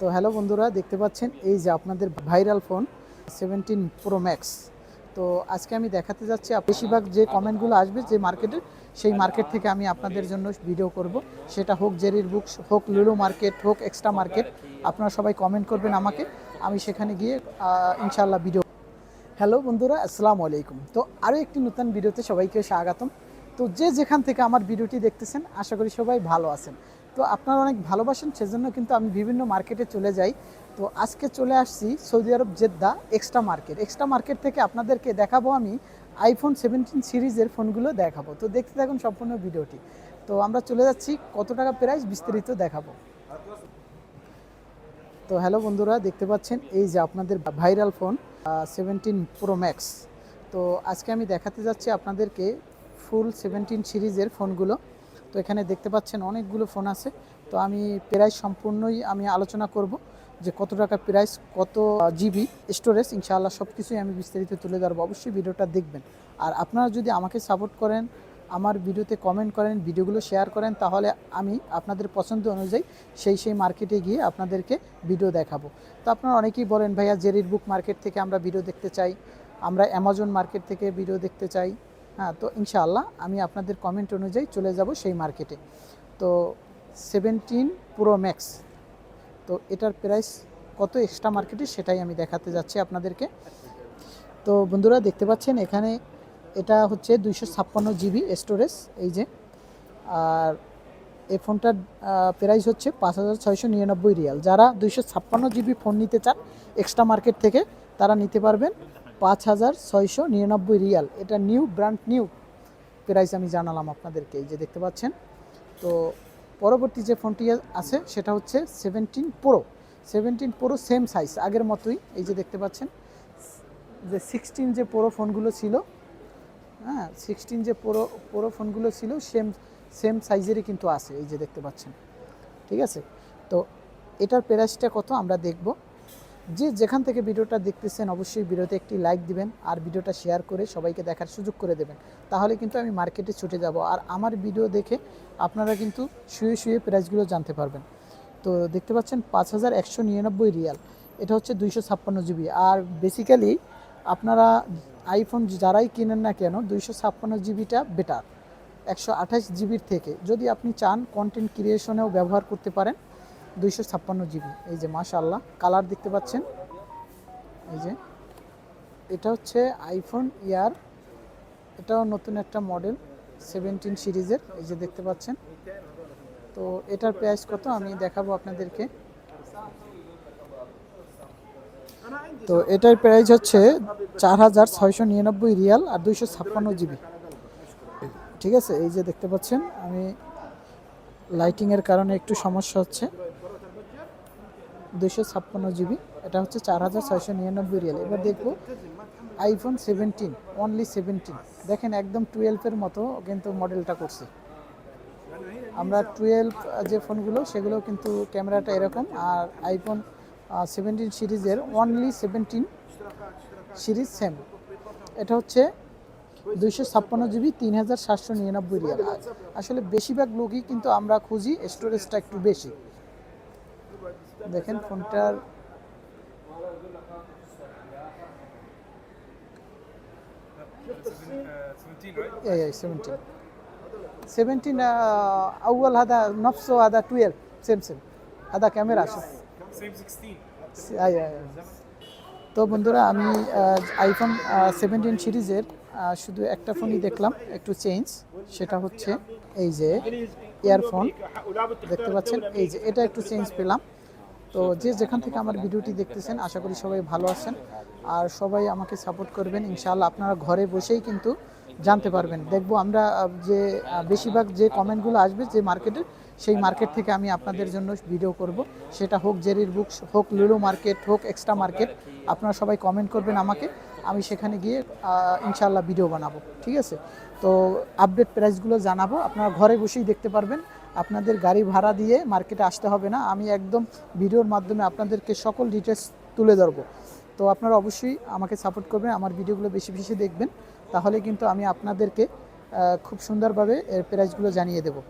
তো হ্যালো বন্ধুরা, দেখতে পাচ্ছেন এই যে আপনাদের viral phone seventeen pro max তো আজকে আমি দেখাতে যাচ্ছি বেশিরভাগ যে কমেন্টগুলো আসবে যে মার্কেটে সেই মার্কেট থেকে আমি আপনাদের জন্য ভিডিও করব। সেটা হোক জেরির বুকস হোক লুলু মার্কেট হোক এক্সট্রা মার্কেট আপনারা সবাই কমেন্ট করবেন আমাকে, আমি সেখানে গিয়ে ইনশাল্লাহ ভিডিও হ্যালো বন্ধুরা, আসসালামু আলাইকুম। তো আরও একটি নতুন ভিডিওতে সবাইকে স্বাগতম। তো যে যেখান থেকে আমার ভিডিওটি দেখতেছেন, আশা করি সবাই ভালো আছেন। তো আপনারা অনেক ভালোবাসেন, সেজন্য কিন্তু আমি বিভিন্ন মার্কেটে চলে যাই। তো আজকে চলে আসছি Saudi Arab Jeddah extra market extra market থেকে আপনাদেরকে দেখাবো আমি আইফোন সেভেন্টিন সিরিজের ফোনগুলো দেখাবো। তো দেখতে থাকুন সম্পূর্ণ ভিডিওটি। তো আমরা চলে যাচ্ছি, কত টাকা প্রাইস বিস্তারিত দেখাবো। তো হ্যালো বন্ধুরা, দেখতে পাচ্ছেন এই যে আপনাদের viral phone seventeen pro max তো আজকে আমি দেখাতে যাচ্ছি আপনাদেরকে ফুল সেভেন্টিন সিরিজের ফোনগুলো। তো এখানে দেখতে পাচ্ছেন অনেকগুলো ফোন আছে। তো আমি প্রাইস সম্পূর্ণই আমি আলোচনা করব যে কত টাকা প্রাইস, কত জিবি স্টোরেজ, ইনশাআল্লাহ সব কিছুই আমি বিস্তারিত তুলে ধরবো। অবশ্যই ভিডিওটা দেখবেন। আর আপনারা যদি আমাকে সাপোর্ট করেন, আমার ভিডিওতে কমেন্ট করেন, ভিডিওগুলো শেয়ার করেন, তাহলে আমি আপনাদের পছন্দ অনুযায়ী সেই সেই মার্কেটে গিয়ে আপনাদেরকে ভিডিও দেখাবো। তো আপনারা অনেকেই বলেন, ভাইয়া জেরির বুক মার্কেট থেকে আমরা ভিডিও দেখতে চাই, আমরা অ্যামাজন মার্কেট থেকে ভিডিও দেখতে চাই। হ্যাঁ তো ইনশাআল্লাহ আমি আপনাদের কমেন্ট অনুযায়ী চলে যাব সেই মার্কেটে তো সেভেন্টিন প্রো ম্যাক্স তো এটার প্রাইস কত এক্সট্রা মার্কেটে সেটাই আমি দেখাতে যাচ্ছি আপনাদেরকে। তো বন্ধুরা দেখতে পাচ্ছেন এখানে এটা হচ্ছে দুইশো ছাপ্পান্ন জিবি স্টোরেজ এই যে। আর এই ফোনটার প্রাইস হচ্ছে পাঁচ হাজার ছয়শো নিরানব্বই রিয়াল। যারা দুইশো ছাপ্পান্ন জিবি ফোন নিতে চান এক্সট্রা মার্কেট থেকে তারা নিতে পারবেন। পাঁচ হাজার ছয়শো নিরানব্বই রিয়াল। এটা নিউ ব্র্যান্ড নিউ। প্রাইস আমি জানালাম আপনাদেরকে, এই যে দেখতে পাচ্ছেন। তো পরবর্তী যে ফোনটি আছে, সেটা হচ্ছে seventeen pro seventeen pro same size আগের মতোই। এই যে দেখতে পাচ্ছেন, যে সিক্সটিন যে প্রো ফোনগুলো ছিল হ্যাঁ সিক্সটিন যে প্রো প্রো ফোনগুলো ছিল সেম সেম সাইজেরই কিন্তু আছে, এই যে দেখতে পাচ্ছেন। ঠিক আছে? তো এটার প্রাইসটা কত আমরা দেখব। যে যেখান থেকে ভিডিওটা দেখতেছেন অবশ্যই ভিডিওতে একটি লাইক দিবেন আর ভিডিওটা শেয়ার করে সবাইকে দেখার সুযোগ করে দেবেন। তাহলে কিন্তু আমি মার্কেটে ছুটে যাব আর আমার ভিডিও দেখে আপনারা কিন্তু শুয়ে শুয়ে প্রাইসগুলো জানতে পারবেন। তো দেখতে পাচ্ছেন পাঁচ হাজার একশো নিরানব্বই রিয়াল। এটা হচ্ছে দুইশো ছাপ্পান্ন জিবি। আর বেসিক্যালি আপনারা আইফোন যারাই কিনেন না কেন দুইশো ছাপ্পান্ন জিবিটা বেটার একশো আঠাশ জিবির থেকে। যদি আপনি চান কন্টেন্ট ক্রিয়েশনেও ব্যবহার করতে পারেন দুইশো ছাপ্পান্ন জিবি। এই যে মাশাল্লাহ কালার দেখতে পাচ্ছেন? এই যে, এটা হচ্ছে আইফোন ইয়ার এটাও নতুন একটা মডেল সেভেন্টিন সিরিজের। এই যে, দেখতে পাচ্ছেন? তো এটার প্রাইস কত? আমি দেখাবো আপনাদেরকে। তো এটার প্রাইস হচ্ছে চার হাজার ছয়শো নিরানব্বই রিয়াল আর দুইশো ছাপ্পান্ন জিবি। ঠিক আছে? এই যে, দেখতে পাচ্ছেন? আমি লাইটিংয়ের কারণে একটু সমস্যা হচ্ছে। দুইশো ছাপ্পান্ন জিবি, এটা হচ্ছে চার হাজার ছয়শো নিরানব্বই রিয়াল এবার দেখব আইফোন সেভেন্টিন অনলি সেভেন্টিন দেখেন একদম টুয়েলভের মতো কিন্তু মডেলটা করছে। আমরা টুয়েলভ যে ফোনগুলো সেগুলো কিন্তু ক্যামেরাটা এরকম। আর আইফোন সেভেন্টিন সিরিজের অনলি সেভেন্টিন সিরিজ সেম এটা হচ্ছে দুইশো ছাপ্পান্ন জিবি, তিন হাজার সাতশো নিরানব্বই রিয়াল আসলে বেশিরভাগ লোকই কিন্তু আমরা খুঁজি স্টোরেজটা একটু বেশি। দেখেন ফোনটার সেভেন্টিন সেভেন্টিন আউয়াল নফসো হাদা টুয়েলভ সেম সেম হাদা ক্যামেরা তো বন্ধুরা আমি আইফোন সেভেন্টিন সিরিজের শুধু একটা ফোনই দেখলাম একটু চেঞ্জ সেটা হচ্ছে এই যে ইয়ারফোন দেখতে পাচ্ছেন? এই যে এটা একটু চেঞ্জ পেলাম। তো যে যেখান থেকে আমার ভিডিওটি দেখতেছেন, আশা করি সবাই ভালো আছেন। আর সবাই আমাকে সাপোর্ট করবেন, ইনশাআল্লাহ আপনারা ঘরে বসেই কিন্তু জানতে পারবেন। দেখব আমরা যে বেশিরভাগ যে কমেন্টগুলো আসবে যে মার্কেটের সেই মার্কেট থেকে আমি আপনাদের জন্য ভিডিও করব। সেটা হোক জেরির বুকস হোক লুলু মার্কেট হোক এক্সট্রা মার্কেট আপনারা সবাই কমেন্ট করবেন আমাকে। আমি সেখানে গিয়ে ইনশাআল্লাহ ভিডিও বানাবো। ঠিক আছে? তো আপডেট প্রাইসগুলো জানাব, আপনারা ঘরে বসেই দেখতে পারবেন। আপনাদের গাড়ি ভাড়া দিয়ে মার্কেটে আসতে হবে না। আমি একদম ভিডিওর মাধ্যমে আপনাদেরকে সকল ডিটেলস তুলে ধরবো। তো আপনারা অবশ্যই আমাকে সাপোর্ট করবেন, আমার ভিডিওগুলো বেশি বেশি দেখবেন। তাহলে কিন্তু আমি আপনাদেরকে খুব সুন্দরভাবে এর প্রাইসগুলো জানিয়ে দেবো।